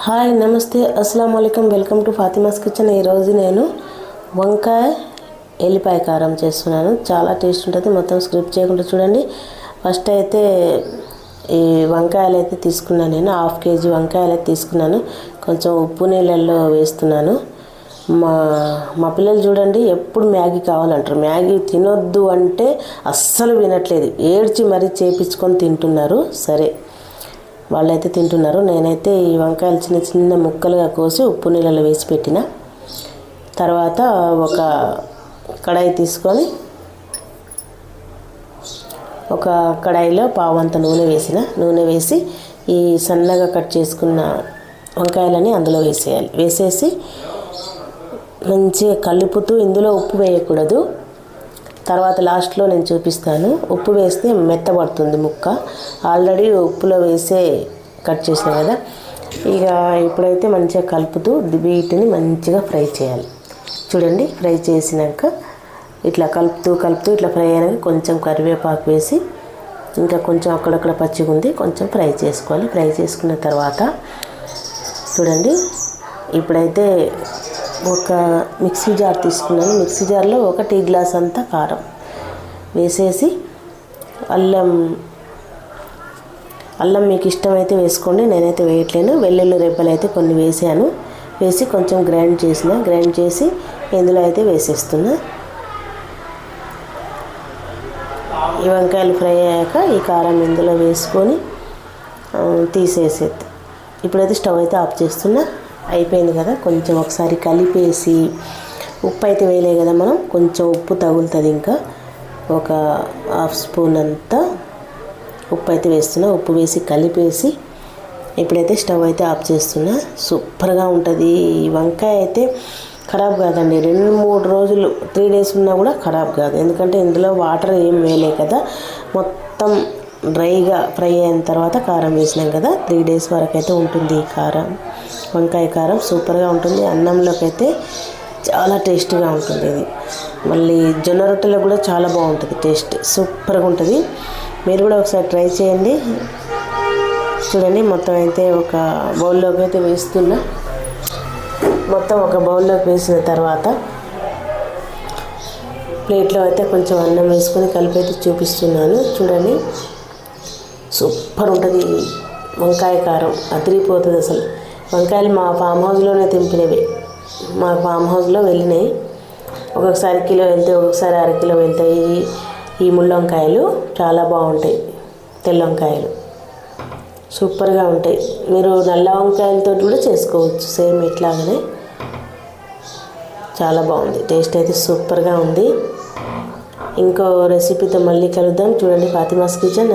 Hi నమస్తే. అస్సలం అయికం వెల్కమ్ టు ఫాతిమాస్ కిచెన్. ఈరోజు నేను వంకాయ ఎల్లిపాయ కారం చేస్తున్నాను. చాలా టేస్ట్ ఉంటుంది. మొత్తం స్క్రిప్ట్ చేయకుండా చూడండి. ఫస్ట్ అయితే ఈ వంకాయలు అయితే తీసుకున్నాను నేను. హాఫ్ కేజీ వంకాయలు అయితే తీసుకున్నాను. కొంచెం ఉప్పు నీళ్ళల్లో వేస్తున్నాను. మా మా పిల్లలు చూడండి ఎప్పుడు మ్యాగీ కావాలంటారు. మ్యాగీ తినొద్దు అంటే అస్సలు వినట్లేదు. ఏడ్చి మరీ చేపించుకొని తింటున్నారు. సరే. వాళ్ళైతే తింటున్నారు. నేనైతే ఈ వంకాయలు చిన్న చిన్న ముక్కలుగా కోసి ఉప్పు నీళ్ళలో వేసి పెట్టిన. తర్వాత ఒక కడాయి తీసుకొని ఒక కడాయిలో పావంత నూనె వేసిన. నూనె వేసి ఈ సన్నగా కట్ చేసుకున్న వంకాయలని అందులో వేసేయాలి. వేసేసి మంచిగా కలుపుతూ ఇందులో ఉప్పు వేయకూడదు. తర్వాత లాస్ట్లో నేను చూపిస్తాను. ఉప్పు వేస్తే మెత్తబడుతుంది ముక్క. ఆల్రెడీ ఉప్పులో వేసే కట్ చేసిన కదా. ఇక ఇప్పుడైతే మంచిగా కలుపుతూ వీటిని మంచిగా ఫ్రై చేయాలి. చూడండి ఫ్రై చేసినాక ఇట్లా కలుపుతూ కలుపుతూ ఇట్లా ఫ్రై అయినాక కొంచెం కరివేపాకు వేసి ఇంకా కొంచెం అక్కడక్కడ పచ్చిగా ఉంది కొంచెం ఫ్రై చేసుకోవాలి. ఫ్రై చేసుకున్న తర్వాత చూడండి ఇప్పుడైతే ఒక మిక్సీ జార్ తీసుకున్నాను. మిక్సీ జార్లో ఒక టీ గ్లాస్ అంతా కారం వేసేసి అల్లం అల్లం మీకు ఇష్టమైతే వేసుకోండి నేనైతే వేయట్లేను. వెల్లుల్లి రెబ్బలు అయితే కొన్ని వేసాను. వేసి కొంచెం గ్రైండ్ చేసిన గ్రైండ్ చేసి ఇందులో అయితే వేసేస్తున్నా. ఈ వంకాయలు ఫ్రై అయ్యాక ఈ కారం ఇందులో వేసుకొని తీసేసేది ఇప్పుడైతే స్టవ్ అయితే ఆఫ్ చేస్తున్నా. అయిపోయింది కదా కొంచెం ఒకసారి కలిపేసి ఉప్పు అయితే వేయలే కదా మనం కొంచెం ఉప్పు తగులుతుంది ఇంకా. ఒక హాఫ్ స్పూన్ అంతా ఉప్పు అయితే వేస్తున్నా ఉప్పు వేసి కలిపేసి ఇప్పుడైతే స్టవ్ అయితే ఆఫ్ చేస్తున్నా. సూపర్గా ఉంటుంది. వంకాయ అయితే ఖరాబ్ కాదండి రెండు మూడు రోజులు త్రీ డేస్ ఉన్నా కూడా ఖరాబ్ కాదు. ఎందుకంటే ఇందులో వాటర్ ఏం వేయలే కదా మొత్తం డ్రైగా ఫ్రై అయిన తర్వాత కారం వేసినాం కదా త్రీ డేస్ వరకు అయితే ఉంటుంది ఈ కారం. వంకాయ కారం సూపర్గా ఉంటుంది అన్నంలోకి అయితే చాలా టేస్ట్గా ఉంటుంది ఇది. మళ్ళీ జొన్న రొట్టెలో కూడా చాలా బాగుంటుంది టేస్ట్ సూపర్గా ఉంటుంది. మీరు కూడా ఒకసారి ట్రై చేయండి. చూడండి మొత్తం అయితే ఒక బౌల్లోకి అయితే వేస్తున్నా. మొత్తం ఒక బౌల్లోకి వేసిన తర్వాత ప్లేట్లో అయితే కొంచెం అన్నం వేసుకొని కలిపి అయితే చూపిస్తున్నాను. చూడండి సూపర్ ఉంటుంది వంకాయ కారం. అదిరిపోతుంది అసలు. వంకాయలు మా ఫామ్ హౌస్లోనే తెంపినవి. మా ఫామ్ హౌస్లో వెళ్ళినాయి. ఒక్కొక్కసారి కిలో వెళ్తే ఒక్కొక్కసారి అర కిలో వెళ్తాయి ఈ ముళ్ళ వంకాయలు చాలా బాగుంటాయి. తెల్ల వంకాయలు. సూపర్గా ఉంటాయి. మీరు నల్ల వంకాయలతో కూడా చేసుకోవచ్చు. సేమ్ ఇట్లాగనే. చాలా బాగుంది. టేస్ట్ అయితే సూపర్గా ఉంది. ఇంకో రెసిపీతో మళ్ళీ కలుద్దాం. చూడండి ఫాతిమాస్ కిచెన్.